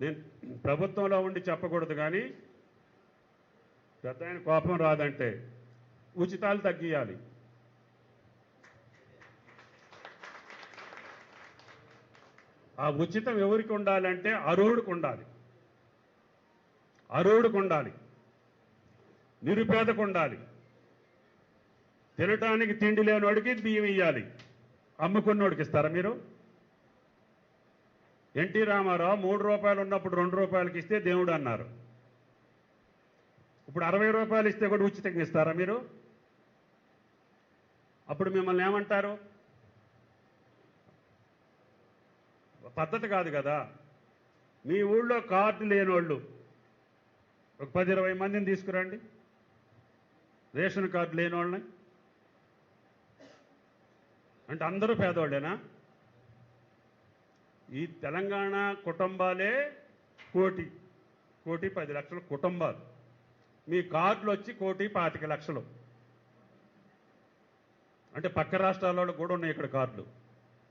నేను ప్రభుత్వంలో ఉండి చెప్పకూడదు కానీ పెద్ద ఆయన కోపం రాదంటే ఉచితాలు తగ్గియాలి. ఆ ఉచితం ఎవరికి ఉండాలంటే అర్హుడికి ఉండాలి. అర్హుడికి ఉండాలి. నిరుపేదకు ఉండాలి. తినటానికి తిండి లేనివాడికి బియ్యం ఇవ్వాలి అమ్ముకున్నోడికి ఇస్తారా మీరు? ఎన్టీ రామారావు మూడు రూపాయలు ఉన్నప్పుడు రెండు రూపాయలకి ఇస్తే దేవుడు అన్నారు. ఇప్పుడు అరవై రూపాయలు ఇస్తే కూడా ఉచితంగా ఇస్తారా మీరు? అప్పుడు మిమ్మల్ని ఏమంటారు? పద్ధతి కాదు కదా. మీ ఊళ్ళో కార్డు లేని వాళ్ళు ఒక పది ఇరవై మందిని తీసుకురండి. రేషన్ కార్డు లేని వాళ్ళని అంటే అందరూ పేదవాళ్ళేనా ఈ తెలంగాణ కుటుంబాలే కోటి కోటి పది లక్షల కుటుంబాలు. మీ కార్డులు వచ్చి కోటి పాతిక లక్షలు. అంటే పక్క రాష్ట్రాల కూడా ఉన్నాయి ఇక్కడ కార్డులు.